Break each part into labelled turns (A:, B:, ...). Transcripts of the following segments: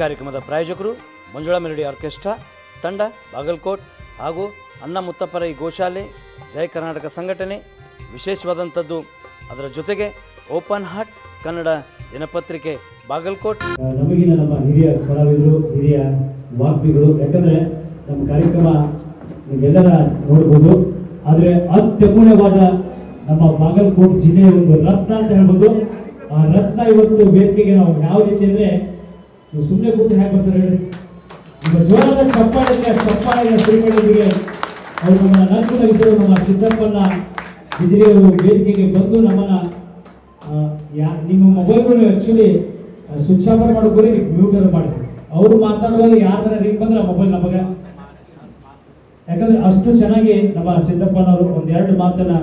A: ಕಾರ್ಯಕ್ರಮದ ಪ್ರಾಯೋಜಕರು Manjula melody orchestra, ತಂಡ, ಬಾಗಲಕೋಟ್ ಹಾಗೂ ಅನ್ನ ಮುತ್ತಪ್ಪರೈ ಗೋಶಾಲೆ ಜಯ ಕರ್ನಾಟಕ ಸಂಘಟನೆ. ವಿಶೇಷವಾದಂಥದ್ದು ಅದರ ಜೊತೆಗೆ ಓಪನ್ ಹಾರ್ಟ್ ಕನ್ನಡ ದಿನಪತ್ರಿಕೆ, ಬಾಗಲಕೋಟ್.
B: ನಮಗಿನ ನಮ್ಮ ಹಿರಿಯ ಕಲಾವಿದರು, ಹಿರಿಯ ವಾಗ್ಮಿಗಳು, ಯಾಕಂದ್ರೆ ನಮ್ಮ ಕಾರ್ಯಕ್ರಮ ನೀವೆಲ್ಲರ ನೋಡ್ಬೋದು. ಆದರೆ ಅತ್ಯಮೂಲ್ಯವಾದ ನಮ್ಮ ಬಾಗಲಕೋಟ್ ಜಿಲ್ಲೆಯ ಒಂದು ರತ್ನ ಅಂತ ಹೇಳ್ಬೋದು. ಆ ರತ್ನ ಇವತ್ತು ಬೇಕಿಗೆ ನಾವು ಯಾವ ರೀತಿ ಅಂದ್ರೆ ನೀವು ಸುಮ್ಮನೆ ಕೂತು ಹೇಗೆ ಬರ್ತಾರೆ ಹೇಳಿ? ನಿಮ್ಮ ಜೋರಾದ ಚಪ್ಪಾಳೆಗೆ ಚಪ್ಪಾಳೆಯ ಶ್ರೀಮಂತರಿಗೆ ಅವರು ನಮ್ಮನ್ನ ಇದ್ದರು, ನಮ್ಮ ಸಿದ್ದಪ್ಪನ ಬಿದಿರಿಯವರು ವೇದಿಕೆಗೆ ಬಂದು ನಮ್ಮನ್ನ ಯಾ, ನಿಮ್ಮ ಮೊಬೈಲ್ಗಳು ಆ್ಯಕ್ಚುಲಿ ಸ್ವಿಚ್ ಆಫ್ ಮಾಡ್ಕೊರಿ ಮ್ಯೂಟ್ ಮಾಡಿ ಅವರು ಮಾತಾಡುವಾಗ ಯಾವ ಥರ ಬಂದ್ರೆ ಬಂದ್ರೆ ಮೊಬೈಲ್ ನಮಗೆ. ಯಾಕಂದ್ರೆ ಅಷ್ಟು ಚೆನ್ನಾಗಿ ನಮ್ಮ ಸಿದ್ದಪ್ಪನವರು ಒಂದೆರಡು ಮಾತನ್ನ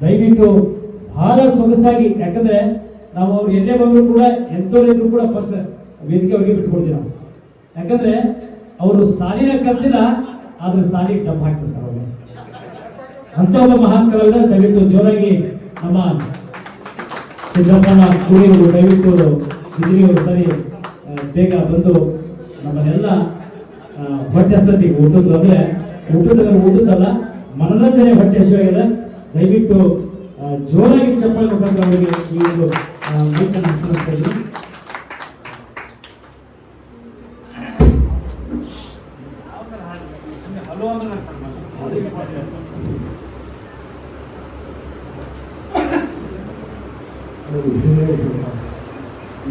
B: ದಯವಿಟ್ಟು ಬಹಳ ಸೊಗಸಾಗಿ, ಯಾಕಂದ್ರೆ ನಾವು ಅವ್ರು ಎಲ್ಲೇ ಬಂದರೂ ಕೂಡ ಎಂತೋರಿದ್ರು ಕೂಡ ಫಸ್ಟ್ ವೇದಿಕೆ ಅವ್ರಿಗೆ ಬಿಟ್ಕೊಡ್ತೀವಿ ನಾವು. ಯಾಕಂದ್ರೆ ಅವರು ಸಾಲಿನ ಕಲ್ತಿಲ್ಲ ಆದ್ರೆ ಸಾಲಿಗೆ ಡಬ್ ಹಾಕ್ತಿರ್ತಾರೆ ಅವರು. ಅಂತ ಒಬ್ಬ ಮಹಾನ್ ಕಲಾವಿದ ದಯವಿಟ್ಟು ಜೋರಾಗಿ ನಮ್ಮ ಸಿದ್ದಪ್ಪನ ಕೂಡಿಯವರು ದಯವಿಟ್ಟು ಬಿದಿರಿಯವರು ಸರಿ ಬೇಗ ಬಂದು ನಮ್ಮನ್ನೆಲ್ಲ ಹೊಟ್ಟೆ ಸತಿ ಊಟದ್ದು ಅಂದ್ರೆ ಊಟದ ಊಟದಲ್ಲ ಮನರಂಜನೆ ಹೊಟ್ಟೆ ಹಸಿವಾಗಿದೆ ದಯವಿಟ್ಟು ಜೋರಾಗಿ ಚಪ್ಪಾಳೆ ಕೊಟ್ಟಂತ ಅವರಿಗೆ ಈ ಒಂದು ಮೈಕನ್ನು ಹಸ್ತಾಂತರಿಸ್ತಾ ಇದ್ದೀನಿ
C: ಅದು ಹಿರಿಯರು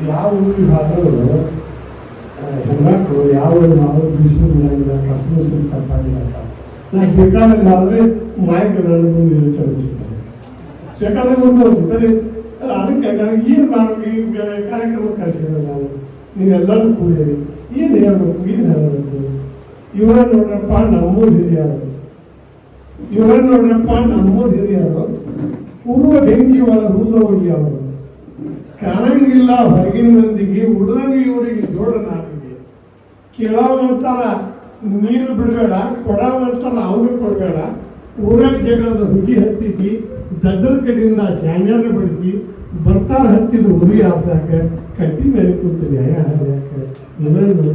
C: ಯಾವ ಊರಿಗೆ ಆದರೂ ಹೆಣ್ಮಕ್ಳು ಯಾವ ನಾವು ಬೀಸುವುದಿಲ್ಲ ಕಸಬು ತಪ್ಪಾಗಿಲ್ಲ ನಾವು ಬೇಕಾದಲ್ಲಿ ಆದರೆ ಮಾಯಕದಲ್ಲಿ ಮುಂದೆ ಇರುತ್ತಾರೆ ಬೇಕಾದ್ರೆ ಮುಂದೆ ಹೋಗ್ತಾರೆ ಅದಕ್ಕೆ ನಾವು ಏನು ಮಾಡಬೇಕು ಈ ಕಾರ್ಯಕ್ರಮ ಕರೆಸಿದ್ರೆ ನಾವು ನೀವೆಲ್ಲರೂ ಕೂಡಿರಿ ಏನು ಹೇಳ್ಬೇಕು ಏನು ಹೇಳಬೇಕು ಇವರ ನೋಡ್ರಪ್ಪ ನಮ್ಮೂರು ಹಿರಿಯರು. ಇವರ ನೋಡ್ರಪ್ಪ ನಮ್ಮೂರು ಹಿರಿಯರು. ಉರುವ ಬೆಂಕಿ ಒಳಗೆ ಹುಲ್ಲೋಗಿ ಅವರು. ಕಾಣಂಗಿಲ್ಲ ಹೊರಗಿನ ಮಂದಿಗೆ ಉಳಿದಂಗೆ ಇವರಿಗೆ ಜೋಡನಾಗಿದೆ ಕೇಳೋವಂತಾರ ನೀನು ಬಿಡಬೇಡ ಕೊಡೋವಂತಾರ ಅವನು ಕೊಡಬೇಡ. ಊರಾಗ ಜಗಳದ ಹುಗಿ ಹತ್ತಿಸಿ, ದಡ್ಡರ ಕಡೆಯಿಂದ ಶಾಣ್ಯರ ಬಡಿಸಿ, ಬರ್ತಾರ ಹತ್ತಿದ ಉರಿ ಆಸಾಕ ಕಟ್ಟಿ ಮೇಲೆ ಕೂತು ನ್ಯಾಯ ಹರಿಯಾಕ ಇವರನ್ನು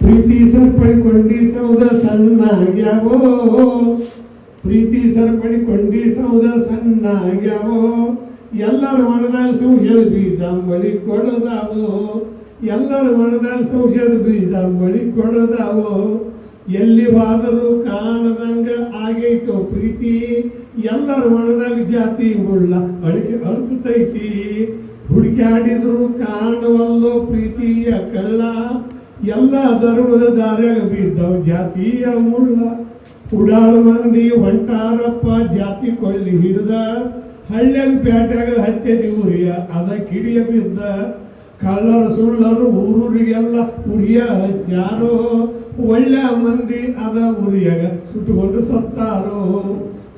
C: ಪ್ರೀತಿ ಸರ್ಪಣಿ ಕೊಂಡಿ ಸೌದ ಸಣ್ಣಾಗ್ಯಾವೋ? ಪ್ರೀತಿ ಸರ್ಪಣಿ ಕೊಂಡಿ ಸೌದ ಸಣ್ಣಾಗ್ಯಾವೋ? ಎಲ್ಲರ ಮನದಲ್ಲಿ ಸೌಷಧ ಬೀಜ ಬಳಿ ಕೊಡೋದಾವೋ? ಎಲ್ಲರ ಮನದಲ್ಲಿ ಸೌಷಧ ಬೀಜ ಬಳಿ ಕೊಡೋದಾವೋ? ಎಲ್ಲಿ ಬಾದರೂ ಕಾಣದಂಗ ಆಗೈತೋ ಪ್ರೀತಿ? ಎಲ್ಲರ ಮನದಾಗ ಜಾತಿ ಉಳ್ಳ ಅಳಿಕೆ ಅಳುಕತೈತಿ ಹುಡುಕ್ಯಾಡಿದ್ರು ಕಾಣವಲ್ಲೋ ಪ್ರೀತಿಯ ಕಳ್ಳ ಎಲ್ಲ ಧರ್ಮದ ದಾರ್ಯಾಗ ಬಿದ್ದವು ಜಾತಿಯ ಮುಳ್ಳ ಉಡಾಳ ಮಂದಿ ಹೊಂಟಾರಪ್ಪ, ಜಾತಿ ಕೊಳ್ಳಿ ಹಿಡ್ದ. ಹಳ್ಳ್ಯಾಗ ಪೇಟ್ಯಾಗ ಹತ್ಯೆ ಉರಿಯ ಅದ ಕಿಡಿಯ ಬಿದ್ದ. ಕಳ್ಳರ ಸುಳ್ಳರು ಊರೂರಿಗೆಲ್ಲ ಉರಿಯ ಹಚ್ಚಾರೋ ಒಳ್ಳೆ ಮಂದಿ ಅದ ಉರಿಯಾಗ ಸುಟ್ಟುಕೊಂಡು ಸತ್ತಾರೋ.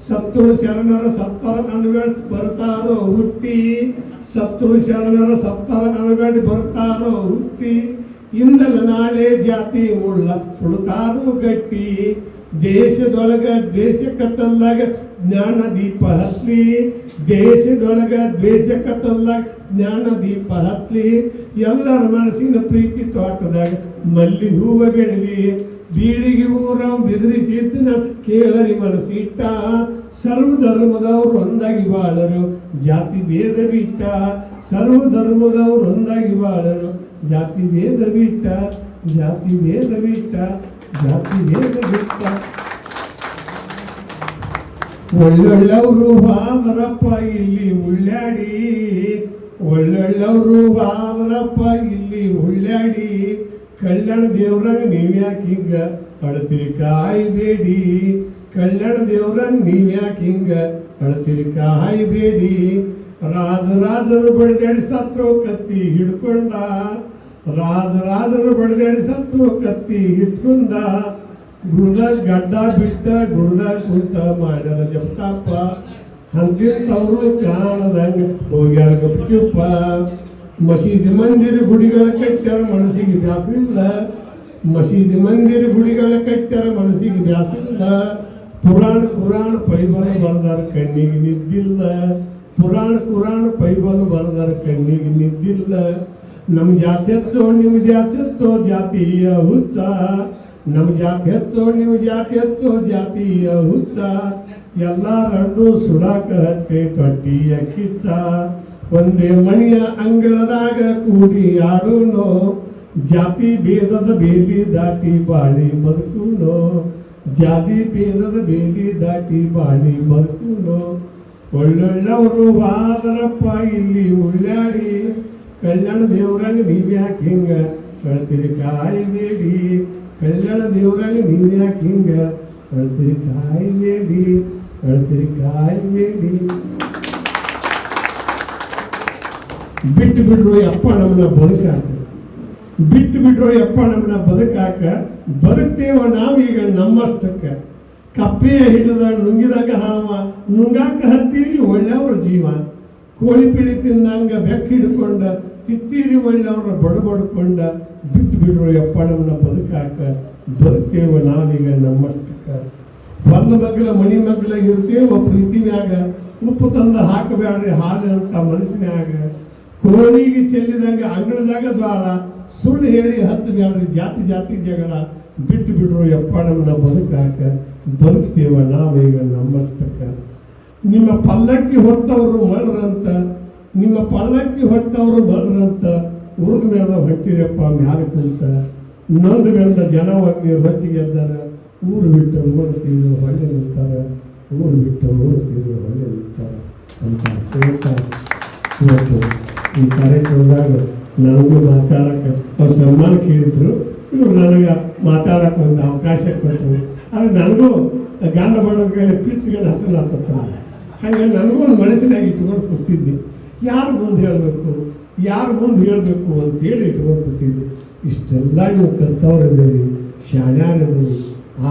C: ಸತ್ತುಳು ಶರಣರ ಸತ್ತರ ಕಂಡು ಬರ್ತಾರೋ ಹುಟ್ಟಿ. ಸತ್ತುಳು ಶರಣರ ಸತ್ತರ ಅಣಬೇಡ್ ಬರ್ತಾರೋ ಹುಟ್ಟಿ ಇಂದಲ ನಾಳೆ ಜಾತಿ ಉಳ್ಳ ಸುಡುತ್ತಾರೋ ಗಟ್ಟಿ. ದೇಶದೊಳಗ ದ್ವೇಷಕ ಕತ್ತಲ್ಲಾಗ ಜ್ಞಾನ ದೀಪ ಹತ್ಲಿ. ದೇಶದೊಳಗ ದ್ವೇಷ ಕತ್ತಲ್ಲಾಗ ಜ್ಞಾನ ದೀಪ ಹತ್ಲಿ. ಎಲ್ಲರ ಮನಸ್ಸಿನ ಪ್ರೀತಿ ತೋಟದಾಗ ಮಲ್ಲಿ ಹೂವ ಗೆಳಲಿ ಬೀಳಿಗೆ ಊರ ಬೆದರಿಸಿದ್ದ ಕೇಳರಿ ಮನಸ್ಸಿಟ್ಟ. ಸರ್ವ ಧರ್ಮದವ್ರು ಒಂದಾಗಿ ಬಾಳರು, ಜಾತಿ ಭೇದ ಬಿಟ್ಟ ಸರ್ವ ಧರ್ಮದವ್ರು ಒಂದಾಗಿ ಬಾಳರು, ಜಾತಿ ಭೇದ ಬಿಟ್ಟ ಜಾತಿ ಭೇದ ಬಿಟ್ಟ ಜಾತಿ ಭೇದ ಬಿಟ್ಟ ಒಳ್ಳೊಳ್ಳವರು ವಾಮರಪ್ಪ ಇಲ್ಲಿ ಉಳ್ಳಾಡಿ, ಒಳ್ಳೊಳ್ಳವರು ವಾಮರಪ್ಪ ಇಲ್ಲಿ ಉಳ್ಳಾಡಿ ಕಲ್ಯಾಣ ದೇವ್ರಾಗ ನೀವ್ಯಾಕಿಂಗ ಹಿಂಗ ಅಳತಿರಿ ಕಾಯ್ಬೇಡಿ. ಕಲ್ಯಾಣ ದೇವರ ನೀವ್ಯಾಕೆ ಹಿಂಗ ಅಳತಿರಿ ಕಾಯ್ಬೇಡಿ ರಾಜ ರಾಜರು ಸತ್ರು ಕತ್ತಿ ಹಿಡ್ಕೊಂಡ. ರಾಜರಾಜರು ಬಡಿದಾಡಿ ಸತ್ರು ಕತ್ತಿ ಹಿಡ್ಕೊಂಡ. ಗುಡ್ದಾಗ ಗಡ್ಡ ಬಿಟ್ಟ ಗುಡ್ದಾಗ ಕುಂತ ಮಾಡ್ಯಾರ ಜಪ್ತಾಪ ಹಂತಿರ್ತವ್ರು ಕಾಣದಂಗ ಹೋಗ್ಯಾರ ಗಪ್ಪ ಮಸೀದಿ ಮಂದಿರ ಗುಡಿಗಳ ಕಟ್ಟ್ಯಾರ ಮನಸ್ಸಿಗೆ ಬ್ಯಾಸರಿಲ್ಲ ಮಸೀದಿ ಮಂದಿರ ಗುಡಿಗಳ ಕಟ್ಟ್ಯಾರ ಮನಸ್ಸಿಗೆ ಬ್ಯಾಸರಿಲ್ಲ ಪುರಾಣ ಪುರಾಣ ಪೈಬಲ್ ಬರ್ದಾರ ಕಣ್ಣಿಗೆ ನಿದ್ದಿಲ್ಲ. ಪುರಾಣ ಕುರಾಣ ಪೈಬಲ್ ಬರದಾರ ಕಣ್ಣಿಗೆ ನಿದ್ದಿಲ್ಲ. ನಮ್ಮ ಜಾತಿ ಹೆಚ್ಚೋ ನಿಮ್ಮ ಜಾತಿ ಹೆಚ್ಚೋ ಜಾತಿಯ ಹುಚ್ಚ. ನಮ್ಮ ಜಾತಿ ಹೆಚ್ಚೋ ನಿಮ್ಮ ಜಾತಿ ಹೆಚ್ಚೋ ಜಾತಿಯ ಹುಚ್ಚ. ಎಲ್ಲಾರನ್ನು ಸುಡಾಕ ಹತ್ತೆ ತೊಟ್ಟಿಯ ಕಿಚ್ಚ. ಒಂದೇ ಮಣಿಯ ಅಂಗಳದಾಗ ಕೂಡಿ ಆಡೋಣ ಜಾತಿ ಭೇದದ ಬೇಲಿ ದಾಟಿ ಬಾಳಿ ಬದುಕುನೋ. ಜಾತಿ ಭೇದದ ಬೇಲಿ ದಾಟಿ ಬಾಳಿ ಬದುಕುನೋ ಒಳ್ಳೊಳ್ಳವರು ವಾದರಪ್ಪ ಇಲ್ಲಿ ಉಳ್ಳಾಡಿ ಕಲ್ಯಾಣ ದೇವ್ರಾಗ ನೀವ್ಯಾಕೆ ಹಿಂಗ ಕಳ್ತೀರಿ ಕಾಯ್ಬೇಡಿ ಕಲ್ಯಾಣ ದೇವ್ರಾಗ ನೀವ್ಯಾಕೆ ಹಿಂಗ ಕಳ್ತೀರಿ ಕಾಯ್ಬೇಡಿ ಕಳ್ತೀರಿ ಕಾಯ್ಬೇಡಿ ಬಿಟ್ಟು ಬಿಡ್ರು ಅಪ್ಪ ನಮ್ಮನ್ನ ಬದುಕಾಕ ಬಿಟ್ಟು ಬಿಡ್ರೋ ಯಪ್ಪ ನಮ್ಮನ್ನ ಬದುಕಾಕ ಬದುಕ್ತೇವ ನಾವೀಗ ನಮ್ಮಷ್ಟಕ್ಕೆ. ಕಪ್ಪೆಯ ಹಿಡಿದ ನುಂಗಿದಾಗ ಹಾವ, ನುಂಗಾಕ ಹತ್ತೀರಿ ಒಳ್ಳೆಯವ್ರ ಜೀವ. ಕೋಳಿ ಪಿಳಿ ತಿಂದಂಗ ಬೆಕ್ಕ ಹಿಡ್ಕೊಂಡ, ತಿತ್ತೀರಿ ಒಳ್ಳೆಯವ್ರ ಬಡಬಡ್ಕೊಂಡ ಬಿಟ್ಟು ಬಿಡ್ರು ಯಪ್ಪ ನಮ್ಮನ್ನ ಬದುಕಾಕ ಬದುಕ್ತೇವ ನಾವೀಗ ನಮ್ಮಷ್ಟಕ್ಕ. ಒಂದು ಮಗ್ಲ ಮಣಿ ಮಗ್ಲ ಇರ್ತೇವ ಪ್ರೀತಿನ್ಯಾಗ, ಉಪ್ಪು ತಂದು ಹಾಕಬೇಡ್ರಿ ಹಾಲು ಅಂತ ಮನಸ್ಸಿನ್ಯಾಗ. ಕೋಳಿಗೆ ಚೆಲ್ಲಿದಂಗೆ ಅಂಗಳದಾಗ ಜ್ವಾಳ, ಸುಳ್ಳು ಹೇಳಿ ಹಚ್ಚಬೇಡ್ರಿ ಜಾತಿ ಜಾತಿ ಜಗಳ, ಬಿಟ್ಟು ಬಿಡ್ರು ನಮ್ಮನ್ನ ಬದುಕಾಕ ಬದುಕ್ತೇವ ನಾವೀಗ ನಮ್ಮಷ್ಟಕ್ಕ. ನಿಮ್ಮ ಪಲ್ಲಕ್ಕಿ ಹೊತ್ತವರು ಮಳ್ರಂತ ನಿಮ್ಮ ಪಲ್ಲಕ್ಕಿ ಹೊತ್ತವರು ಮಳ್ರಂತ ಊರ್ಗ ಮೇಲೆ ಹೊಟ್ಟಿರಪ್ಪ, ಮ್ಯಾಲ ಕುಂತ. ನೊಂದು ಜನ ಒಮ್ಮೆ ರೊಚ್ಚಿಗೆದ್ದಾರ ಊರು ಬಿಟ್ಟು ಓಡ್ತೀವಿ ಹೊಳ್ಳೆ ನಿಂತಾರೆ. ಊರು ಬಿಟ್ಟು ಓಡ್ತೀವಿ ಹೊಳ್ಳೆ ನಿಂತಾರೆ ಅಂತ ಹೇಳ್ತಾ ಇವತ್ತು ಈ ಕಾರ್ಯಕ್ರಮದಾಗ ನನಗೂ ಮಾತಾಡಕ್ಕೆ ಅವ್ರು ಸನ್ಮಾನ ಕೇಳಿದ್ರು ಇವ್ರು ನನಗೆ ಮಾತಾಡಕ್ಕೆ ಒಂದು ಅವಕಾಶ ಕೊಟ್ಟರು. ಆದರೆ ನನಗೂ ಗಂಡ ಬಡವ್ರ ಕೈಲಿ ಪಿಚ್ಗಳು ಹಸರು ಆಗ್ತತ್ತ ಹಾಗೆ ನನಗೂ ಒಂದು ಮನಸ್ಸಿನಾಗಿ ಇಟ್ಕೊಂಡು ಕೂತಿದ್ದೆ. ಯಾರು ಮುಂದೆ ಹೇಳಬೇಕು? ಯಾರು ಮುಂದೆ ಹೇಳಬೇಕು ಅಂತೇಳಿ ಇಟ್ಕೊಂಡು ಕೂತಿದ್ದೆ. ಇಷ್ಟೆಲ್ಲ ನೀವು ಕಲ್ತವ್ರಿದ್ದೀರಿ ಶಾಣ್ಯಾರಿದ್ದೀರಿ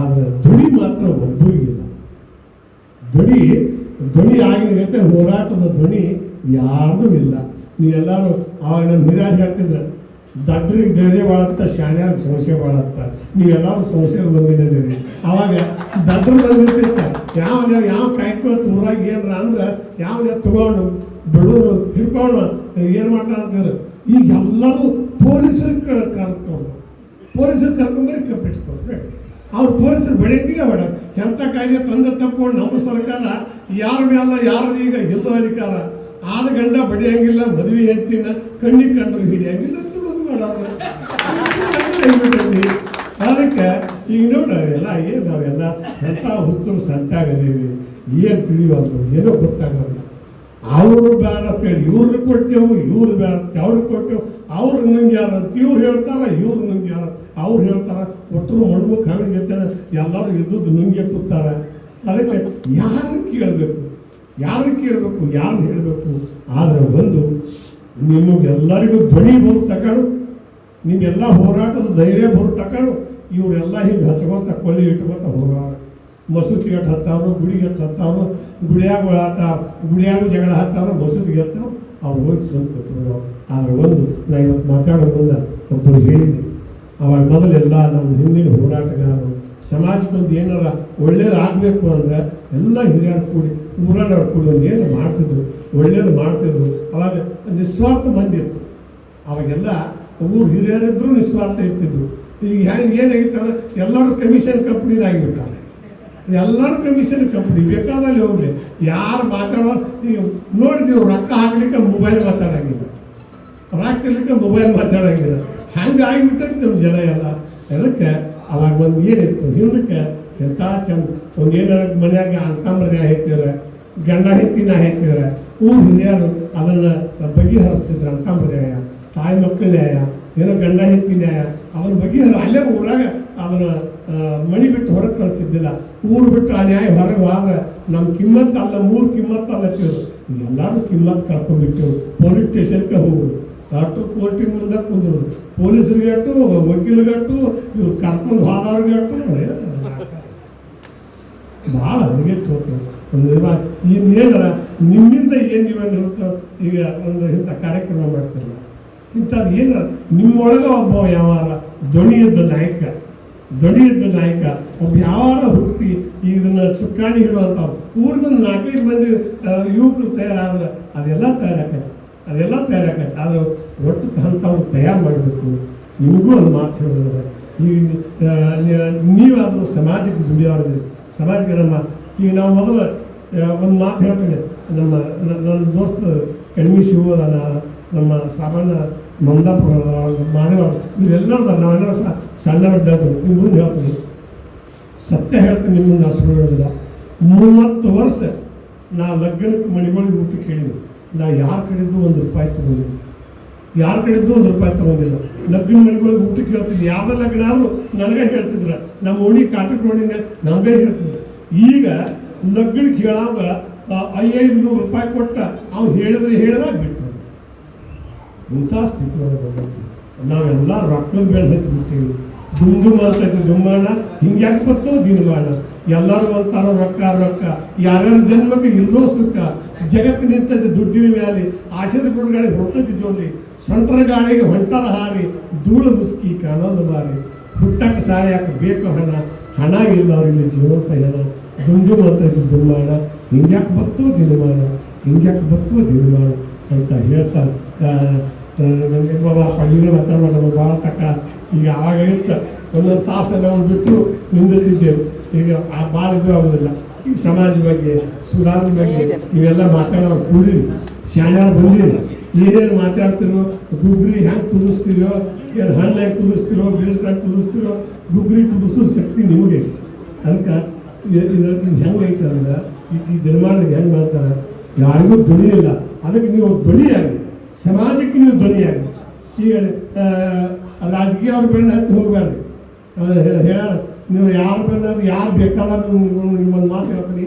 C: ಆದರೆ ದುಡಿ ಮಾತ್ರ ಒಬ್ಬರಿಗಿಲ್ಲ ಧ್ವನಿ ಧ್ವನಿ ಜೊತೆ ಹೋರಾಟದ ಧ್ವನಿ ಯಾರಿಗೂ ಇಲ್ಲ. ನೀವೆಲ್ಲರೂ ಆವಾಗ ನಮ್ಮ ಹಿರಿಯರು ಹೇಳ್ತಿದ್ರು, ದಡ್ರಿಗೆ ಧೈರ್ಯ ಬಾಳತ್ತ ಶಾಣ್ಯಾಗ ಸಂಶಯ ಬಾಳತ್ತ ನೀವೆಲ್ಲರೂ ಸಂಶಯ ಬಂದಿದ್ದೀರಿ. ಅವಾಗ ದಡ್ರು ಬಂದಿರ್ತಿತ್ತ. ಯಾವ ಯಾವ ಕಾಯ್ಕೋತ ಊರಾಗ ಏನರ ಅಂದ್ರೆ, ಯಾವ ತಗೊಂಡು ಬಿಡೋಣ ಹಿಡ್ಕೊಂಡು, ಏನು ಮಾಡ್ತಾರ ಈಗ ಎಲ್ಲರೂ ಪೊಲೀಸರಿಗೆ ಕರ್ಕೊಂಡು ಪೊಲೀಸರು ಕರ್ಕೊಂಬರಿ ಕಪ್ಪಿಟ್ಕೊಂಡು ಅವ್ರು ಪೊಲೀಸರು ಬೆಳೆಯಂಗಿಲ್ಲ ಬೇಡ ಎಂಥ ಕಾಯ್ದೆ ತಂದೆ ತಪ್ಕೊಂಡು ನಮ್ಮ ಸರ್ಕಾರ, ಯಾರ ಮೇಲೆ ಯಾರು ಈಗ ಎಲ್ಲೋ ಅಧಿಕಾರ? ಆದ ಗಂಡ ಬಡಿಯಂಗಿಲ್ಲ ಮದುವೆ ಹೆಂಡ್ತಿನ ಕಣ್ಣಿಗೆ ಕಂಡ್ರು ಹಿಡಿಯಂಗಿಲ್ಲ ತುಳಿದು ಅದಕ್ಕೆ ಈಗ ನೋಡಿ, ನಾವೆಲ್ಲ ಏನು, ನಾವೆಲ್ಲ ಎಂಥ ಹುತ್ತು ಸಂತಾಗದೀವಿ. ಏನು ತಿಳಿಯೋದು ಏನೋ ಗೊತ್ತಾಗೋದು ಅವರು ಬೇಡ ಅಂತೇಳಿ ಇವ್ರಿಗೆ ಕೊಡ್ತೇವು ಇವ್ರು ಬೇಡ ಅಂತ ಅವ್ರಿಗೆ ಕೊಟ್ಟೆವು. ಅವ್ರು ನಂಗ್ಯಾರ ಅಂತ ಇವ್ರು ಹೇಳ್ತಾರ, ಇವ್ರು ನಂಗ್ಯಾರ ಅವ್ರು ಹೇಳ್ತಾರ. ಒಟ್ಟರು ಮಣ್ಣು ಕಾಣಿಗೆತ್ತಾನೆ ಎಲ್ಲರೂ ಇದ್ದದ್ದು ನುಂಗೆ ಕೂತಾರೆ. ಅದಕ್ಕೆ ಯಾರು ಕೇಳಬೇಕು? ಯಾರು ಕೇಳಬೇಕು ಯಾರು ಹೇಳಬೇಕು? ಆದರೆ ಒಂದು ನಿಮಗೆಲ್ಲರಿಗೂ ಧ್ವನಿ ಬರು ತಕೊಂಡು ನಿಮ್ಮೆಲ್ಲ ಹೋರಾಟದ ಧೈರ್ಯ ಬರು ತಕೊಂಡು ಇವರೆಲ್ಲ ಹಿಂಗೆ ಹಚ್ಕೊತ ಕೊಳ್ಳಿ ಇಟ್ಕೊತ ಹೋಗಾರ ಮಸೂತಿಗೆ ಹಚ್ಚಾರು ಗುಡಿಗೆ ಹಚ್ಚಾರು ಗುಡಿಯಾಗ ಆತ, ಗುಡಿಯಾಗ ಜಗಳ ಹಚ್ಚಾರು ಮಸೂತಿಗೆ ಹಚ್ಚಾರು ಅವ್ರು ಹೋಗಿ ಸ್ವಲ್ಪ ಕೊಟ್ಟರು ಆದ್ರೆ ಒಂದು, ನಾ ಇವತ್ತು ಮಾತಾಡೋದ್ರಿಂದ ಒಬ್ಬರು ಹೇಳಿದ್ದೆ ಅವಾಗ ಮೊದಲೆಲ್ಲ ನಮ್ಮ ಹಿಂದಿನ ಹೋರಾಟಗಾರರು ಸಮಾಜಕ್ಕೊಂದು ಏನಾರ ಒಳ್ಳೇದಾಗಬೇಕು ಅಂದ್ರೆ ಎಲ್ಲ ಹಿರಿಯರು ಕೂಡಿ ಊರನ್ನವ್ರು ಕೂಡಿ ಒಂದು ಏನು ಮಾಡ್ತಿದ್ರು, ಒಳ್ಳೇದು ಮಾಡ್ತಿದ್ರು, ಅವಾಗ ನಿಸ್ವಾರ್ಥ ಮಂದಿ ಇತ್ತು. ಅವಾಗೆಲ್ಲ ಊರು ಹಿರಿಯರಿದ್ದರೂ ನಿಸ್ವಾರ್ಥ ಇರ್ತಿದ್ರು. ಈಗ ಹೆಂಗೆ ಏನಾಗಿತ್ತು ಅಂದರೆ ಎಲ್ಲರೂ ಕಮಿಷನ್ ಕಂಪ್ನಿನಾಗಿಬಿಟ್ಟಾರೆ ಎಲ್ಲರೂ ಕಮಿಷನ್ ಕಂಪ್ನಿ ಬೇಕಾದಲ್ಲಿ ಹೋಗ್ಲಿ. ಯಾರು ಮಾತಾಡೋ ಈಗ ನೋಡಿ ನೀವು ರೊಕ್ಕ ಹಾಕ್ಲಿಕ್ಕೆ ಮೊಬೈಲ್ ಮಾತಾಡಂಗಿಲ್ಲ. ರೊಕ್ಕ ಇರ್ಲಿಕ್ಕೆ ಮೊಬೈಲ್ ಮಾತಾಡಂಗಿಲ್ಲ. ಹಂಗೆ ಆಗಿಬಿಟ್ಟಂಗೆ ನಮ್ಮ ಜನ ಎಲ್ಲ. ಅದಕ್ಕೆ ಅವಾಗ ಒಂದು ಏನಿತ್ತು, ಹಿಂದಕ್ಕೆ ಎಂಥ ಚಂದ ಒಂದು ಏನಾರ ಮನ್ಯಾಗ ಅಣ್ತಂಬ್ರನ್ಯ ಹೇಳ್ತಿದ್ರೆ, ಗಂಡ ಹೆತ್ತಿನ ಹೇಳ್ತಿದ್ರೆ, ಊ ಹಿರಿಯರು ಅದನ್ನು ಬಗೆಹರಿಸ್ತಿದ್ರು ಆಯ ತಾಯಿ ಮಕ್ಕಳ ನ್ಯಾಯ, ಏನೋ ಗಂಡ ಹೆತ್ತಿ ನ್ಯಾಯ ಅವನ ಬಗ್ಗೆ ಅಲ್ಲೇ ಊರಾಗ ಅವನ ಮಣಿ ಬಿಟ್ಟು ಹೊರಗೆ ಕಳಿಸಿದ್ದಿಲ್ಲ. ಊರು ಬಿಟ್ಟು ಆ ನ್ಯಾಯ ಹೊರಗೆ ಹೋದ್ರೆ ನಮ್ಮ ಕಿಮ್ಮತ್ತು ಅಲ್ಲ ಮೂರು ಕಿಮ್ಮತ್ತು ಅಲ್ಲ ಎಲ್ಲರೂ ಕಿಮ್ಮತ್ತು ಕಳ್ಕೊಂಡ್ಬಿಟ್ಟು ಪೊಲೀಸ್ ಸ್ಟೇಷನ್ಗೆ ಹೋಗೋದು. ಅಟ್ಟು ಕೋರ್ಟಿನ ಮುಂದೆ ಕುಂದ್ರು. ಪೊಲೀಸರಿಗೆ ಅಟ್ಟು ವಕೀಲಗಟ್ಟು ಇವ್ರು ಕರ್ಕೊಂಡು ಹೋದವ್ರಿಗೆ ಅಟ್ಟು ಭಾಳ ಅದಕ್ಕೆ ಹೋಗ್ತದೆ. ಒಂದು ಇನ್ನೇನಾರ ನಿಮ್ಮಿಂದ ಏನು ಇವೆಂಟ್ ಇರುತ್ತೆ, ಈಗ ಒಂದು ಇಂಥ ಕಾರ್ಯಕ್ರಮ ಮಾಡ್ತಿರಲ್ಲ. ಇಂಥದ್ದು ಏನು, ನಿಮ್ಮೊಳಗೆ ಒಬ್ಬ ಯಾವಾರ ದಣಿಯದ್ದ ನಾಯಕ ದಣಿಯದ್ದ ನಾಯಕ, ಒಬ್ಬ ಯಾವಾರ ಹುಟ್ಟಿ ಇದನ್ನ ಚುಕ್ಕಾಣಿ ಹಿಡುವಂಥ ಊರಿಗೊಂದು ನಾಲ್ಕೈದು ಮಂದಿ ಯುವಕರು ತಯಾರಾದ್ರೆ ಅದೆಲ್ಲ ತಯಾರಾಕೈತೆ ಅದೆಲ್ಲ ತಯಾರಾಕೈತೆ ಅದು ಒಟ್ಟು ಅಂಥವ್ರು ತಯಾರು ಮಾಡಬೇಕು. ನಿಮಗೂ ಒಂದು ಮಾತು ಹೇಳಿದ್ರೆ ಈಗ ನೀವಾದರೂ ಸಮಾಜಕ್ಕೆ ದುಡಿಯೋರಿದ್ರಿ ಸಮಾಜಕ್ಕೆ ನಮ್ಮ ಈಗ ನಾವು ಮೊದಲು ಒಂದು ಮಾತು ಹೇಳ್ತೇನೆ. ನಮ್ಮ, ನನ್ನ ದೋಸ್ತ ಕಡಿಮೆ ಶಿವದಾನ, ನಮ್ಮ ಸಾಮಾನ್ಯ ಮಂದಾಪುರ ಮಾನವ ಇವರೆಲ್ಲ ನಾವೆಲ್ಲ ಸಹ ಸಣ್ಣ ಹೇಳ್ತೀನಿ ನಿಮ್ಮ ಹೇಳ್ತೀನಿ. ಸತ್ಯ ಹೇಳ್ತೀನಿ ನಿಮ್ಮನ್ನು ಮುಂದೆ ಸುಳ್ಳು ಹೇಳೋದಿಲ್ಲ ಮೂವತ್ತು ವರ್ಷ ನಾ ಲಗ್ನಕ್ಕೆ ಮಣಿಗಳಿಗೆ ಊಟ ಕೇಳಿನಿ ನಾ ಯಾರ ಕಡೆದು ಒಂದು ರೂಪಾಯಿ ತಗೊಂಡಿಲ್ಲ ಯಾರ ಕಡೆದ್ದು ಒಂದು ರೂಪಾಯಿ ತಗೊಂಡಿಲ್ಲ ಲಗ್ನ ಮನೆಗಳಿಗೆ ಊಟ ಕೇಳ್ತಿದ್ದೆ ಯಾವ ಲಗ್ನ ಆದ್ರೂ ನನಗೆ ಹೇಳ್ತಿದ್ರು. ನಮ್ಮ ಓಣಿ ಕಾಟಕ್ ಓಣಿನ ನಮಗೆ ಹೇಳ್ತಿದ್ರು. ಈಗ ಲಗ್ನಕ್ಕೆ ಹೇಳಾಗ ಐದು ನೂರು ರೂಪಾಯಿ ಕೊಟ್ಟ ಅವ್ನು ಹೇಳಿದ್ರೆ ಹೇಳಿದಾಗ ಬಿಟ್ಟು ಇಂಥ ಸ್ಥಿತಿ ಒಳಗೆ ನಾವೆಲ್ಲ ರೊಕ್ಕದ ಮೇಲೆ ಹತ್ತಿ ಬಿಡ್ತೀವಿ ದುಮ್ ದುಮ್ ದುಮ್ಮಣ್ಣ ಹಿಂಗೆ ಯಾಕೆ ಬರ್ತೋ ದಿನಮಾಣ ಎಲ್ಲರೂ ಅಂತಾರೋ ರೊಕ್ಕ ರೊಕ್ಕ. ಯಾರ್ಯಾರ ಜನ್ಮಕ್ಕೆ ಇಲ್ಲೋ ಸುಖ. ಜಗತ್ತು ನಿಂತೈತಿ, ದುಡ್ಡಿನ ಮ್ಯಾಲೆ. ಆಶೀರ್ ಗುರುಗಾಳಿ ಹೊಟ್ಟತಿ ಜೋಲಿ. ಸೊಂಟರ ಗಾಳಿಗೆ ಹೊಂಟರ ಹಾರಿ. ಧೂಳು ಮುಸ್ಕಿ ಕಾಣಲು ಮಾರಿ. ಹುಟ್ಟಕ್ಕೆ ಸಾಯಕ್ಕೆ ಬೇಕು ಹಣ. ಹಣ ಇಲ್ಲ ಅವ್ರಿಗೆ ಜೀವಂತ ಹೆಣ ದುಮ್ ಅಂತ ಅಂತೈತಿ ದುಮ್ಮಾಣ ಹಿಂಗ್ಯಾಕೆ ಬರ್ತೋ ದಿನಮಾನ ಹಿಂಗ್ಯಾಕೆ ಬರ್ತೋ ದಿನಮಾಣ ಅಂತ ಹೇಳ್ತಾ ನಮಗೆ ಬಾಬಾ ಪಳ್ಳಿನ ಮಾತಾಡೋಣ ಭಾಳ ತಕ್ಕ ಈಗ ಆವಾಗ ಇತ್ತು ಒಂದೊಂದು ತಾಸು ನಾವು ಬಿಟ್ಟು ನಿಂದಿರ್ತಿದ್ದೆವು. ಈಗ ಆ ಇದು ಆಗೋದಿಲ್ಲ. ಈ ಸಮಾಜ ಬಗ್ಗೆ, ಸುಧಾರಣೆ ಬಗ್ಗೆ ಇವೆಲ್ಲ ಮಾತಾಡೋ ಕೂಡಿರಿ ಶಾಣ್ಯಾರ ಬಂದಿರಿ. ಏನೇನು ಮಾತಾಡ್ತಿರೋ, ಗುಗ್ರಿ ಹೆಂಗೆ ಕುದಿಸ್ತೀರೋ, ಏನು ಹಣ್ಣು ಕುದಿಸ್ತೀರೋ ಬೇಸ್ ಹೆಂಗೆ ಕುದಿಸ್ತೀರೋ, ಗುಗ್ರಿ ಕುದಿಸೋ ಶಕ್ತಿ ನಿಮಗೆ. ಅದಕ್ಕೆ ಇದು ಹೆಂಗೆ ಐತೆ ಅಂದ್ರೆ, ಈ- ನಿರ್ಮಾಣಕ್ಕೆ ಹೆಂಗೆ ಮಾಡ್ತಾರೆ ಯಾರಿಗೂ ಧ್ವನಿಯಿಲ್ಲ ಅದಕ್ಕೆ ನೀವು ಧ್ವನಿಯಾಗಿ, ಸಮಾಜಕ್ಕೆ ನೀವು ಧ್ವನಿಯಾಗಿ, ಈಗ ಆ, ರಾಜಕೀಯ ಅವ್ರ ಬೆನ್ನ ಹತ್ತಿ ಹೋಗ್ಬೇಡ್ರಿ ಹೇಳ ನೀವು ಯಾರ ಬೆನ್ನ ಯಾರು ಬೇಕಾದ್ರೆ ನಿಮ್ಮೊಂದು ಮಾತು ಹೇಳ್ತೀನಿ.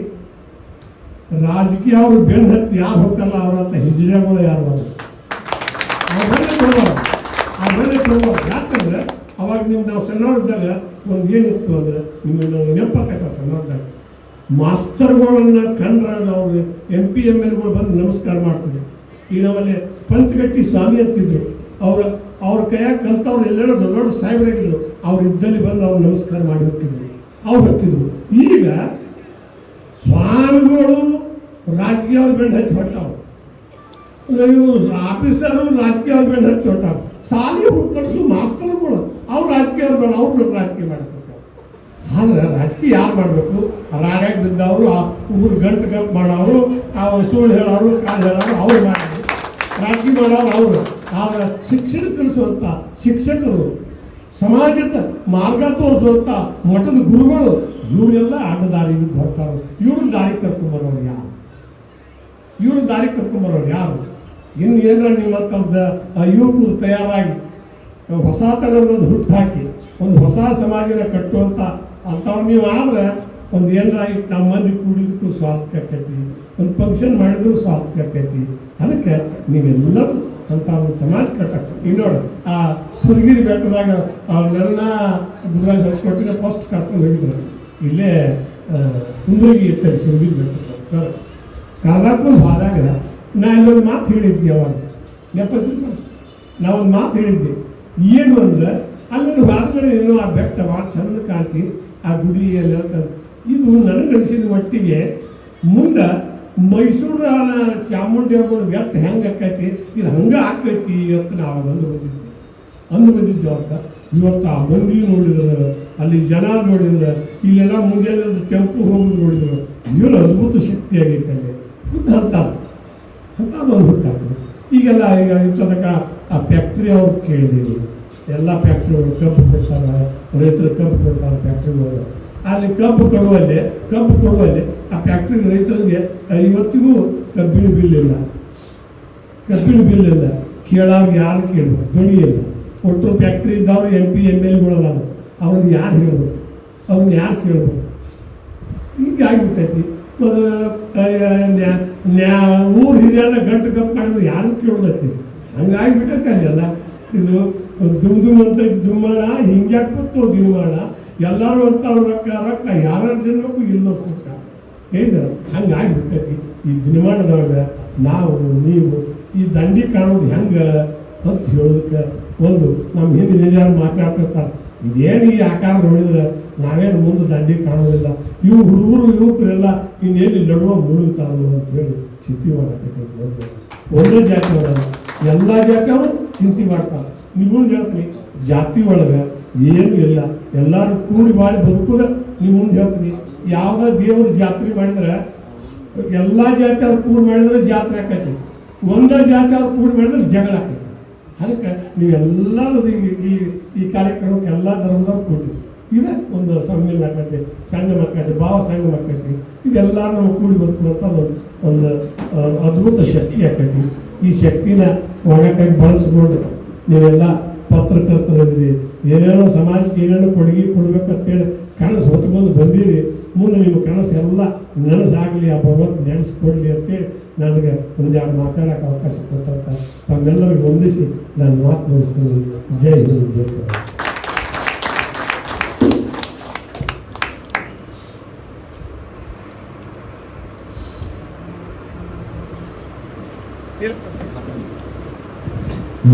C: ರಾಜಕೀಯ ಅವ್ರ ಬೆನ್ನ ಹತ್ತಿ ಯಾರು ಹೋಗಲ್ಲ ಅವ್ರ ಅಂತ ಹೆಜ್ಜೆಗಳು ಯಾರು ಬರೋದು ಅವ್ರ ಯಾಕಂದ್ರೆ ಅವಾಗ ನೀವು ನಾವು ಸಣ್ಣವರಿದ್ದಾಗ ಒಂದು ಏನಿತ್ತು ಅಂದ್ರೆ ನಾವು ನೆನಪಾಕತ್ತ ಸಣ್ಣವರಿದ್ದಾಗ ಮಾಸ್ತರ್ಗಳನ್ನ ಕಂಡ್ರೆ ನಾವು ಎಂ ಪಿ ಎಂ ಎಲ್ಗಳು ಬಂದು ನಮಸ್ಕಾರ ಮಾಡ್ತಿದ್ರು. ಈಗ ನಮ್ಮಲ್ಲಿ ಪಂಚಗಟ್ಟಿ ಸ್ವಾಮಿ ಅಂತಿದ್ರು. ಅವ್ರ ಅವ್ರ ಕೈಯಾಗ ಕಲ್ತವ್ರು ಎಲ್ಲೆಲ್ಲೋ ದೊಡ್ಡ ದೊಡ್ಡ ಸಾಹೇಬರಾಗಿದ್ರು. ಅವ್ರು ಇದ್ದಲ್ಲಿ ಬಂದು ಅವ್ರು ನಮಸ್ಕಾರ ಮಾಡಿ ಹೋಗ್ತಿದ್ರು. ಅವ್ರು ಹೋಗ್ತಿದ್ರು. ಈಗ ಸ್ವಾಮಿಗಳು ರಾಜಕೀಯ ಅವ್ರ ಬೆಂಡ್ ಹಚ್ಚಿ ಹೊಟ್ಟಾವು ಇವು ಆಫೀಸರು ರಾಜಕೀಯ ಬೆಂಡ್ ಹಚ್ಚಿ ಹೊಟ್ಟಾವು ಸಾಲಿ ಹುಡ್ಕಲ್ಸು ಮಾಸ್ತರ್ಗಳು. ಅವ್ರು ರಾಜಕೀಯ ಅವ್ರು ಬೇಡ ಅವ್ರು ರಾಜಕೀಯ ಮಾಡಬೇಕು ಆದ್ರೆ ರಾಜಕೀಯ ಯಾರು ಮಾಡಬೇಕು? ರಾಡ್ಯಾಗ ಬಿದ್ದವರು ಊರು ಗಂಟು ಗಂಟು ಮಾಡೋರು ಸುಳ್ಳು ಹೇಳೋರು, ಕಾಲು ಹೇಳೋರು ಅವ್ರು ಮಾಡಿದ್ರು ರಾಜಕೀಯ ಮಾಡೋರು ಅವರು, ಆದ್ರೆ ಶಿಕ್ಷಣ ಕಲಿಸುವಂಥ ಶಿಕ್ಷಕರು, ಸಮಾಜದ ಮಾರ್ಗ ತೋರಿಸುವಂಥ ಮಠದ ಗುರುಗಳು ಇವರೆಲ್ಲ ಅಡ್ಡದಾರಿ ಬರ್ತಾರೆ ಇವ್ರನ್ನ ಇವ್ರ ದಾರಿ ಕರ್ಕೊಂಬರೋರು ಯಾರು? ಇವ್ರ ದಾರಿ ಕರ್ಕೊಂಬರೋರು ಯಾರು? ಇನ್ನು ಏನಾರ ನಿಮ್ಮಂಥದ್ದು ಯುವಕರು ತಯಾರಾಗಿ, ಹೊಸ ಥರದೊಂದು ಹುಟ್ಟು ಹಾಕಿ, ಒಂದು ಹೊಸ ಸಮಾಜನ ಕಟ್ಟುವಂಥ ಅಂಥವ್ರು ನೀವು ಆದ್ರೆ ಒಂದು ಏನಾರ ನಮ್ಮ ಮಂದಿ ಕೂಡಿದಕ್ಕೂ ಸ್ವಾರ್ಥ ಆಕೈತಿ. ಒಂದು ಫಂಕ್ಷನ್ ಮಾಡಿದ್ರು ಸ್ವಾರ್ಥ ಆಕೈತಿ. ಅದಕ್ಕೆ ನೀವೆಲ್ಲರೂ ಅಂತ ಒಂದು ಸಮಾಜ ಕಟ್ಟಕ್ಕೆ ಈಗ ನೋಡು, ಆ ಸುರಗಿರಿ ಬೆಟ್ಟದಾಗ ಅವ್ರನ್ನೆಲ್ಲ ಗುರುರಾಜ್ ಹೊಸಕೊಟ್ಟಿನ ಫಸ್ಟ್ ಕರ್ಕೊಂಡು ಹೋಗಿದ್ರು. ಇಲ್ಲೇ ಕುಂದ್ರಗಿ ಇರ್ತಾರೆ ಸುರಗಿರಿ ಬೆಟ್ಟದ ಸರ್ ಕರ್ನಾಟಕದ ಹೋದಾಗ ನಾ ಇಲ್ಲೊಂದು ಮಾತು ಹೇಳಿದ್ದೆ ಅವಾಗ. ಎಪ್ಪತ್ತು ದಿವಸ. ನಾವೊಂದು ಮಾತು ಹೇಳಿದ್ದೆ. ಏನು ಅಂದ್ರೆ ಅಲ್ಲಿ ವಾದಗಳು ಏನೋ ಆ ಬೆಟ್ಟ ಭಾಳ ಚಂದ ಕಾಣ್ತಿ. ಆ ಗುಡಿ ಎಲ್ಲ ಇದು ನನಗೆ ಅನಿಸಿದ ಮಟ್ಟಿಗೆ ಮುಂದೆ ಮೈಸೂರು ಚಾಮುಂಡಿ ಹಬ್ಬದ ವ್ಯರ್ಥ ಹೆಂಗೆ ಆಕೈತಿ ಇದು ಹಂಗೆ ಆಕೈತಿ ಅಂತ ನಾವು ಅಂದು ಬಂದಿದ್ವಿ ಅಂದು ಬಂದಿದ್ದು ಅಂತ ಇವತ್ತು ಆ ಮಂದಿ ನೋಡಿದ್ರೆ, ಅಲ್ಲಿ ಜನ ನೋಡಿದ್ರೆ, ಇಲ್ಲೆಲ್ಲ ಮುಂಜಾನೆ ಟೆಂಪು ಹೋಗೋದು ನೋಡಿದ್ರು. ಏನು ಅದ್ಭುತ ಶಕ್ತಿ ಆಗೈತೆ ಅಲ್ಲಿ. ಬುದ್ಧ ಅಂತ ಅಂತ ಅದೊಂದು ಹುಟ್ಟಾಗ್ತದೆ ಈಗೆಲ್ಲ ಈಗ ತನಕ ಆ ಫ್ಯಾಕ್ಟ್ರಿ ಅವ್ರು ಕೇಳಿದ್ದೀವಿ ಎಲ್ಲ ಫ್ಯಾಕ್ಟ್ರಿಗಳು ಕಬ್ಬು ಕೊಡ್ತಾರೆ, ರೈತರು ಕಬ್ಬು ಕೊಡ್ತಾರೆ ಫ್ಯಾಕ್ಟ್ರಿಗಳು ಅಲ್ಲಿ ಕಬ್ಬು ಕೊಡುವಲ್ಲಿ ಕಬ್ಬು ಕೊಡುವಲ್ಲಿ ಆ ಫ್ಯಾಕ್ಟ್ರಿ ರೈತರಿಗೆ ಇವತ್ತಿಗೂ ಕಬ್ಬಿನ ಬಿಲ್ ಇಲ್ಲ. ಕಬ್ಬಿನ ಬಿಲ್ ಇಲ್ಲ. ಕೇಳೋರು ಯಾರು ಧ್ವನಿ ಇಲ್ಲ. ಒಟ್ಟು ಫ್ಯಾಕ್ಟ್ರಿ ಇದ್ದವ್ರು ಎಂ ಪಿ ಎಂ ಎಲ್ಗಳು ಅವ್ರನ್ನ ಯಾರು ಹೇಳ್ಬೋದು? ಅವ್ರನ್ನ ಯಾರು ಕೇಳ್ಬೇಕು ಹಿಂಗೆ ಆಗಿಬಿಟ್ಟೈತಿ. ಮತ್ತು ಊರು ಹಿರಿಯಲ್ಲ ಗಂಟು ಕಪ್ ಮಾಡಿದ್ರು ಯಾರು ಕೇಳೋದೈತಿ ಹಂಗಾಗಿಬಿಟ್ಟೈತೆ ಅಲ್ಲೆಲ್ಲ ಇದು ದುಮ್ ದುಮ್ ಅಂತ ಹಿಂಗೆ ಹಿಂಗ್ಯಾಕೆ ಬಂತು ದಿನಮಾಣ ಎಲ್ಲರೂ ಅಂತಾರು ರೊಕ್ಕ ರೊಕ್ಕ ಯಾರು ತಿನ್ಬೇಕು ಇಲ್ಲೋ ಸುಖ ಹೇಳಿದ್ರು ಹಂಗಾಗಿಬಿಟ್ಟೈತಿ ಈ ದಿನಮಾನದೊಳಗೆ ನಾವು, ನೀವು ಈ ದಂಡಿ ಕಾಣೋದು ಹೆಂಗೆ ಅಂತ ಹೇಳೋದಕ್ಕೆ ಒಂದು ನಮ್ಮ ಹಿಂದೆ ಹಿರಿಯರು ಮಾತಾಡ್ತಿರ್ತಾರೆ. ಇದೇನು ಈ ಆಕಾರ ನೋಡಿದ್ರೆ ನಾವೇನು ಮುಂದೆ ದಂಡಿ ಕಾಣೋದಿಲ್ಲ ಇವು ಹುಡುಗರು, ಯುವಕರೆಲ್ಲ ಇನ್ನೇನು ನಡುವ ಮುಳುಗುತ್ತಾರೋ ಅಂತ ಹೇಳಿ ಚಿಂತೆ ಮಾಡಕತ್ತೈತಿ ಒಂದು. ಒಂದೇ ಜಾತಿ ಒಳಗ. ಎಲ್ಲ ಜಾತಿಯವರು ಚಿಂತೆ ಮಾಡ್ತಾರೆ. ನೀವು ಹೇಳ್ತೀನಿ, ಜಾತಿ ಒಳಗೆ ಏನು ಇಲ್ಲ. ಎಲ್ಲರೂ ಕೂಡಿ ಮಾಡಿ ಬದುಕುದ ನೀವು ಮುಂದೆ ಹೇಳ್ತೀನಿ. ಯಾವುದೋ ದೇವ್ರ ಜಾತ್ರೆ ಮಾಡಿದ್ರೆ, ಎಲ್ಲಾ ಜಾತಿ ಅವ್ರು ಕೂಡಿ ಮಾಡಿದ್ರೆ ಜಾತ್ರೆ ಆಕೈತಿ. ಒಂದೇ ಜಾತಿ ಅವ್ರು ಕೂಡಿ ಮಾಡಿದ್ರೆ ಜಗಳ ಆಕೈತಿ. ಅದಕ್ಕೆ ನೀವೆಲ್ಲರೂ ಈ, ಈ- ಕಾರ್ಯಕ್ರಮಕ್ಕೆ ಎಲ್ಲ ಧರ್ಮದವ್ರು ಕೊಡ್ತೀವಿ ಇದೇ ಒಂದು ಸಮ್ಮೇಳನ ಆಕೈತಿ ಸಂಗಮ ಆಕೈತಿ ಭಾವ ಸಂಗಮ ಆಕೈತಿ ಇದೆಲ್ಲ ನಾವು ಕೂಡಿ ಬದುಕುವಂಥ ಒಂದು ಒಂದು ಅದ್ಭುತ ಶಕ್ತಿ ಆಕೈತಿ. ಈ ಶಕ್ತಿನ ಒಣಕಾಗಿ ಬಳಸ್ಕೊಂಡು ನೀವೆಲ್ಲ ಪತ್ರಕರ್ತರಿದ್ರಿ ಏನೇನೋ ಸಮಾಜಕ್ಕೆ ಏನೇನೋ ಕೊಡುಗೆ ಕೊಡ್ಬೇಕಂತೇಳಿ ಕನಸು ಹೊತ್ಕೊಂಡು ಬಂದಿರಿ. ಮುಂದೆ ನಿಮ್ಮ ಕನಸು ಎಲ್ಲ ನನಸಾಗಲಿ, ಆ ಭಗವಂತ ನೆನೆಸ್ಕೊಡ್ಲಿ ಅಂತೇಳಿ ನನಗೆ ಒಂದೆರಡು ಮಾತಾಡೋಕೆ ಅವಕಾಶ ಕೊಟ್ಟಂತ ತಮ್ಮೆಲ್ಲರಿಗೂ ಹೊಂದಿಸಿ ನಾನು ಮಾತು ಮುಗಿಸ್ತೀನಿ. ಜೈ ಹಿಂದ್, ಜೈ ಕರ್ನಾಟಕ.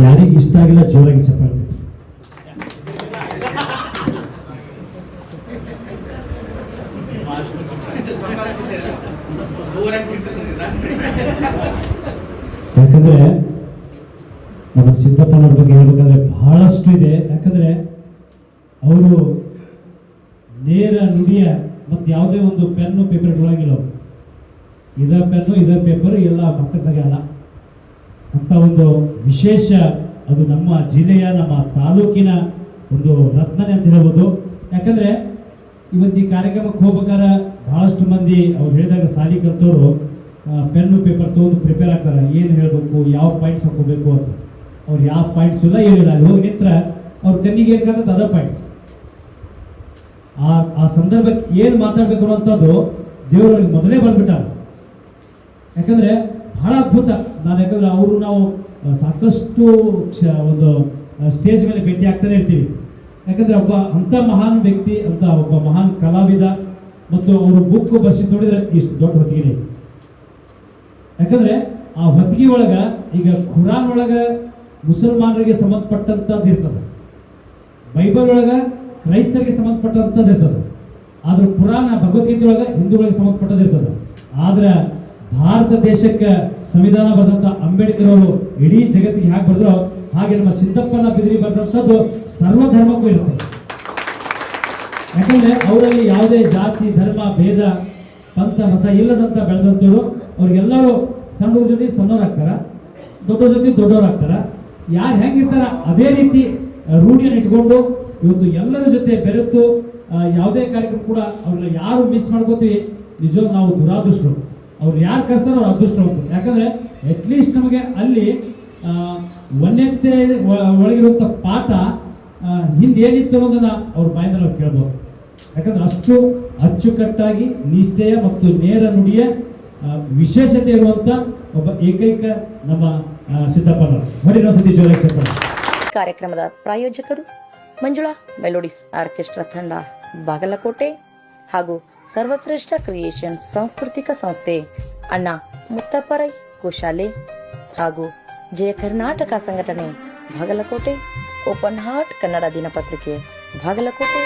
B: ಯಾರಿಗೆ ಇಷ್ಟ ಆಗಿಲ್ಲ ಜೋರಾಗಿ ಚಪ್ಪಾಳೆ ಯಾಕಂದ್ರೆ ನಮ್ಮ ಸಿದ್ದಪ್ಪನವ್ರ ಬಗ್ಗೆ ಹೇಳ್ಬೇಕಂದ್ರೆ ಬಹಳಷ್ಟು ಇದೆ. ಯಾಕಂದ್ರೆ ಅವರು ನೇರ ನುಡಿಯ ಮತ್ತು ಯಾವುದೇ ಒಂದು ಪೆನ್ನು, ಪೇಪರ್ ಅವ್ರು. ಇದ ಪೆನ್ನು, ಇದ ಪೇಪರ್, ಎಲ್ಲ ಪಕ್ಕದಾಗೆ ಅಲ್ಲ. ಅಂತ ಒಂದು ವಿಶೇಷ ಅದು ನಮ್ಮ ಜಿಲ್ಲೆಯ, ನಮ್ಮ ತಾಲೂಕಿನ ಒಂದು ರತ್ನನೇ ಅಂತ ಹೇಳ್ಬೋದು. ಯಾಕಂದ್ರೆ ಇವತ್ತು ಈ ಕಾರ್ಯಕ್ರಮಕ್ಕೆ ಹೋಗ್ಬೇಕಾದ್ರೆ ಬಹಳಷ್ಟು ಮಂದಿ ಅವ್ರು ಹೇಳಿದಾಗ ಸಾಲಿ ಕಲ್ತವ್ರು ಪೆನ್ನು ಪೇಪರ್ ತೊಗೊಂಡು ಪ್ರಿಪೇರ್ ಆಗ್ತಾರೆ. ಏನು ಹೇಳಬೇಕು, ಯಾವ ಪಾಯಿಂಟ್ಸ್ ಹಾಕೋಬೇಕು ಅಂತ. ಅವ್ರು ಯಾವ ಪಾಯಿಂಟ್ಸ್ ಇಲ್ಲ ಏನಿಲ್ಲ. ಅಲ್ಲಿ ಹೋಗಿ ನಿಂತ್ರ ಅವ್ರ ಕಣ್ಣಿಗೆ ಏನು ಕಾಣ್ತದೆ? ಅದ ಪಾಯಿಂಟ್ಸ್ ಆ ಆ ಸಂದರ್ಭಕ್ಕೆ ಏನು ಮಾತಾಡಬೇಕು ಅನ್ನೋಂಥದ್ದು ದೇವರು ಮೊದಲೇ ಬಂದ್ಬಿಟ್ಟ ಯಾಕಂದ್ರೆ ಬಹಳ ಅದ್ಭುತ. ನಾನು ಯಾಕಂದ್ರೆ ಅವರು ನಾವು ಸಾಕಷ್ಟು ಕ್ಷ- ಒಂದು ಸ್ಟೇಜ್ ಮೇಲೆ ಭೇಟಿ ಆಗ್ತಾನೆ ಇರ್ತೀವಿ. ಯಾಕಂದ್ರೆ ಒಬ್ಬ ಅಂಥ ಮಹಾನ್ ವ್ಯಕ್ತಿ, ಅಂತ ಒಬ್ಬ ಮಹಾನ್ ಕಲಾವಿದ, ಮತ್ತು ಅವರು ಬುಕ್ ಬರ್ಸಿ ನೋಡಿದ್ರೆ ಇಷ್ಟು ದೊಡ್ಡ ಹೊತ್ತಿಗೆ ಐತಿ ಯಾಕಂದ್ರೆ ಆ ಹೊತ್ತಿಗೆ ಒಳಗ ಈಗ ಖುರಾನ್ ಒಳಗ ಮುಸಲ್ಮಾನರಿಗೆ ಸಂಬಂಧಪಟ್ಟಂಥದ್ದು ಇರ್ತದೆ. ಬೈಬಲ್ ಒಳಗ ಕ್ರೈಸ್ತರಿಗೆ ಸಂಬಂಧಪಟ್ಟಂಥದ್ದು ಇರ್ತದೆ. ಆದ್ರೆ ಪುರಾಣ ಭಗವದ್ಗೀತೆ ಒಳಗ ಹಿಂದೂಗಳಿಗೆ ಸಂಬಂಧಪಟ್ಟದ್ದು ಇರ್ತದೆ. ಆದ್ರೆ ಭಾರತ ದೇಶಕ್ಕೆ ಸಂವಿಧಾನ ಬರೆದಂತ ಅಂಬೇಡ್ಕರ್ ಅವರು ಇಡೀ ಜಗತ್ತಿಗೆ ಹೇಗೆ ಬರೆದ್ರು ಹಾಗೆ ನಮ್ಮ ಸಿದ್ದಪ್ಪನ ಬಿದಿರಿ ಬರೆದಂಥದ್ದು ಸರ್ವಧರ್ಮಕ್ಕೂ ಇರುತ್ತೆ. ಯಾಕಂದ್ರೆ ಅವರಲ್ಲಿ ಯಾವುದೇ ಜಾತಿ, ಧರ್ಮ, ಭೇದ, ಪಂಥ, ಮತ ಇಲ್ಲದಂತ ಬೆಳೆದಂಥವ್ರು ಅವ್ರಿಗೆಲ್ಲರೂ ಸಣ್ಣವ್ರ ಜೊತೆ ಸಣ್ಣವ್ರಾಗ್ತಾರ, ದೊಡ್ಡವ್ರ ಜೊತೆ ದೊಡ್ಡವ್ರಾಗ್ತಾರ. ಯಾರು ಹೆಂಗಿರ್ತಾರ ಅದೇ ರೀತಿ ರೂಢಿಯನ್ನು ಇಟ್ಕೊಂಡು ಇವತ್ತು ಎಲ್ಲರ ಜೊತೆ ಬೆರೆತು ಯಾವುದೇ ಕಾರ್ಯಕ್ರಮ ಕೂಡ ಅವ್ರನ್ನ ಯಾರು ಮಿಸ್ ಮಾಡ್ಕೋತೀವಿ ನಿಜ ನಾವು ದುರಾದೃಷ್ಟರು. ಅವ್ರು ಯಾರು ಕರೆಸ್ತಾರೋ ಅವ್ರು ಅದೃಷ್ಟವಂತರು ಯಾಕಂದ್ರೆ ಅಟ್ಲೀಸ್ಟ್ ನಮಗೆ ಅಲ್ಲಿ ಒಳಗಿರುವಂತ ಒಳಗಿರುವಂಥ ಪಾಠ ಹಿಂದೆ ಏನಿತ್ತು ಅನ್ನೋದನ್ನ ಅವ್ರ ಬಾಯಿಂದ ನಾವು ಕೇಳ್ಬೋದು. ಯಾಕಂದ್ರೆ ಅಷ್ಟು ಅಚ್ಚುಕಟ್ಟಾಗಿ ನಿಷ್ಠೆಯ ಮತ್ತು ನೇರ ನುಡಿಯ ವಿಶೇಷತೆ ಇರುವಂತ ಒಬ್ಬ ಏಕೈಕ ನಮ್ಮ ಸಿದ್ದಪ್ಪನವರು. ಹೊಡಿರೋ ಸತಿ ಜೋರ.
D: ಕಾರ್ಯಕ್ರಮದ ಪ್ರಾಯೋಜಕರು ಮಂಜುಳಾ, ಮೆಲೋಡಿಸ್ ಆರ್ಕೆಸ್ಟ್ರಾ ತಂಡ, ಬಾಗಲಕೋಟೆ ಹಾಗೂ ಸರ್ವಶ್ರೇಷ್ಠ ಕ್ರಿಯೇಷನ್ ಸಾಂಸ್ಕೃತಿಕ ಸಂಸ್ಥೆ ಅಣ್ಣ ಮುತ್ತಪ್ಪರೈ ಕೋಶಾಲೆ ಹಾಗೂ ಜಯ ಕರ್ನಾಟಕ ಸಂಘಟನೆ ಬಾಗಲಕೋಟೆ ಓಪನ್ ಹಾರ್ಟ್ ಕನ್ನಡ ದಿನಪತ್ರಿಕೆ ಬಾಗಲಕೋಟೆ